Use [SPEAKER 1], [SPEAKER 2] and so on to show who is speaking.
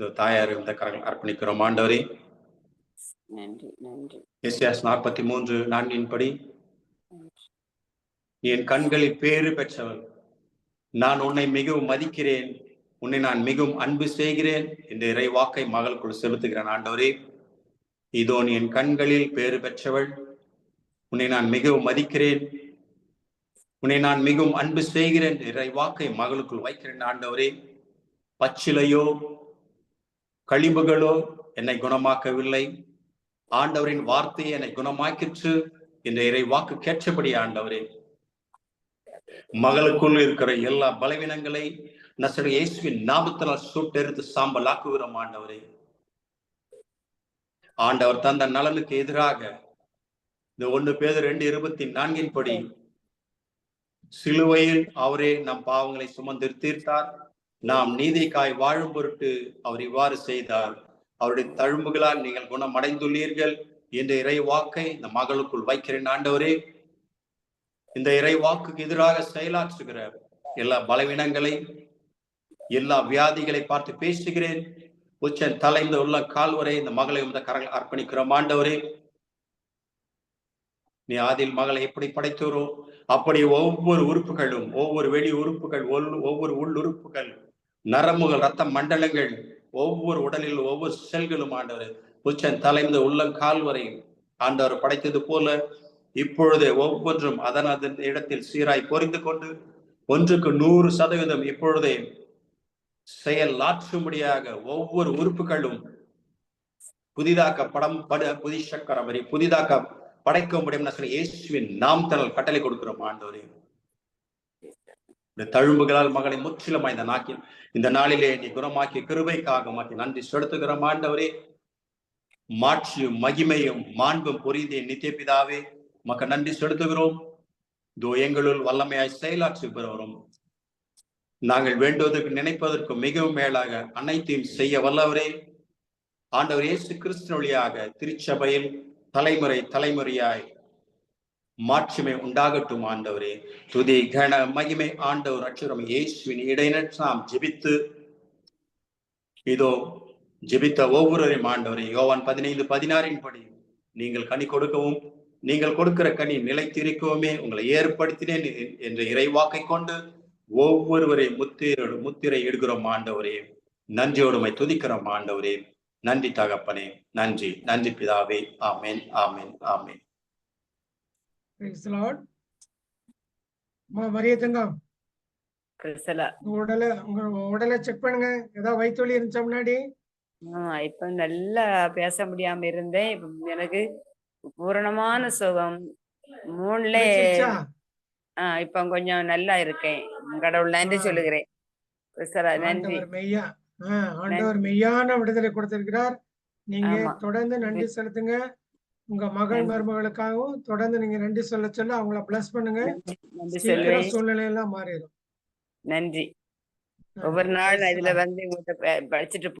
[SPEAKER 1] இந்த தாயார் இந்த கரங்கள் அர்ப்பணிக்கிறோம். ஆண்டவரே
[SPEAKER 2] நன்றி
[SPEAKER 1] நாற்பத்தி மூன்று நான்கின்படி என் கண்களில் பேறு பெற்றவள். நான் உன்னை மிகவும் மதிக்கிறேன். உன்னை நான் மிகவும் அன்பு செய்கிறேன் இந்த இறை வாக்கை மகளுக்குள் செலுத்துகிறேன். ஆண்டவரே இதோ என் கண்களில் பேறு பெற்றவள். உன்னை நான் மிகவும் மதிக்கிறேன். உன்னை நான் மிகவும் அன்பு செய்கிறேன் இறை வாக்கை மகளுக்குள் வைக்கிறேன். ஆண்டவரே பச்சிலையோ கழிவுகளோ என்னை குணமாக்கவில்லை. ஆண்டவரின் வார்த்தையை என்னை குணமாக்கிற்று. என்ற இறை வாக்கு கேட்டபடி ஆண்டவரே. மகளுக்குள் இருக்கிற எல்லா பலவீனங்களை நசடு இயேசுவின் நாமத்தினால் சுட்டெடுத்து சாம்பல் ஆக்குகிறோம் ஆண்டவரே. ஆண்டவர் தந்த நலனுக்கு எதிராக இந்த ஒண்ணு பேர் ரெண்டு இருபத்தி நான்கின் படி சிலுவையில் அவரே நம் பாவங்களை சுமந்து தீர்த்தார். நாம் நீதிக்காய் வாழும் பொருட்டு அவர் இவ்வாறு செய்தார். அவருடைய தழும்புகளால் நீங்கள் குணமடைந்துள்ளீர்கள். என்ற இறை வாக்கை இந்த மகளுக்குள் வைக்கிறேன் ஆண்டவரே. இந்த இறை வாக்குக்கு எதிராக செயலாற்றுகிற எல்லா பலவீனங்களை எல்லா வியாதிகளை பார்த்து பேசுகிறேன். உச்சன் தலைந்த உள்ள கால்வரை இந்த மகளை இந்த கரங்கள் அர்ப்பணிக்கிறோம் ஆண்டவரே. நீ ஆதில் மகளை எப்படி படைத்தோரோ அப்படி ஒவ்வொரு உறுப்புகளும் ஒவ்வொரு வெளி உறுப்புகள் ஒவ்வொரு உள் உறுப்புகள் நரம்புகள் ரத்த மண்டலங்கள் ஒவ்வொரு உடலில் ஒவ்வொரு செல்களும் ஆண்டவர் உச்சன் தலைந்த உள்ளங்கால் வரை. ஆண்டவர் படைத்தது போல இப்பொழுது ஒவ்வொன்றும் அதன் அதன் இடத்தில் சீராய் பொறிந்து கொண்டு ஒன்றுக்கு நூறு சதவீதம் இப்பொழுதே செயலாற்றும்படியாக ஒவ்வொரு உறுப்புகளும் புதிதாக்க படம் பட புதிசக்கரம் வரை புதிதாக்க படைக்க முடியும் இயேசுவின் நாம் தனல் கட்டளை கொடுக்கிறோம் ஆண்டவரே. இந்த தழும்புகளால் மகளை முற்றிலுமாய் இந்த நாக்கில் இந்த நாளிலே நீ குணமாக்கி கிருபைக்காக மாற்றி நன்றி செலுத்துகிறோம் ஆண்டவரே. மாட்சியும் மகிமையும் மாண்பும் புரிந்தே நித்திய பிதாவே மக்க நன்றி செலுத்துகிறோம். இதோ எங்களுள் வல்லமையாய் செயலாற்றி பெறுகிறோம். நாங்கள் வேண்டுவதற்கு நினைப்பதற்கு மிகவும் மேலாக அனைத்தையும் செய்ய வல்லவரே. ஆண்டவர் இயேசு கிறிஸ்து வழியாக திருச்சபையில் தலைமுறை தலைமுறையாய் மாட்சிமை உண்டாகட்டும் ஆண்டவரே. துதி கன மகிமை ஆண்டவர் அச்சுரம் இயேசுவின் இடைநற்று நாம் ஜெபித்து இதோ ஜெபித்த ஒவ்வொருவரையும் ஆண்டவரே யோவான் பதினைந்து பதினாறின் படி நீங்கள் கனி கொடுக்கவும் நீங்கள் கொடுக்கிற கனி நிலைத்திருக்கவுமே உங்களை ஏற்படுத்தினேன் என்ற இறைவாக்கை கொண்டு ஒவ்வொருவரையும் முத்திரை முத்திரை இடுகிறோம் ஆண்டவரே. நன்றியோடுமை துதிக்கிறோம் ஆண்டவரே. நன்றி தகப்பனே. நன்றி நன்றி பிதாவே. ஆமேன் ஆமேன் ஆமேன்.
[SPEAKER 3] மரிய தங்கம் உடலை உங்க உடலை செக் பண்ணுங்க. ஏதாவது வயிற்று இருந்துச்சா முன்னாடி?
[SPEAKER 2] ஆஹ் இப்ப நல்லா பேச முடியாம இருந்தேன். எனக்கு பூரணமான சுகம். மூணுல? ஆஹ் இப்ப கொஞ்சம் நல்லா இருக்கேன். கடவுள் நன்றி. சொல்லுகிறேன். நன்றி.
[SPEAKER 3] மெய்யா ஆண்டவர் மெய்யான விடுதலை கொடுத்திருக்கிறார். நீங்க. தொடர்ந்து நன்றி செலுத்துங்க. உங்க மகள். மருமகளுக்காகவும் தொடர்ந்து நீங்க நன்றி சொல்ல சொல்ல அவங்கள பிளஸ் பண்ணுங்க. சூழ்நிலை எல்லாம் மாறிடும்.
[SPEAKER 2] நன்றி. ஒவ்வொரு நாள் இதுல வந்து உங்கள்கிட்ட படிச்சுட்டு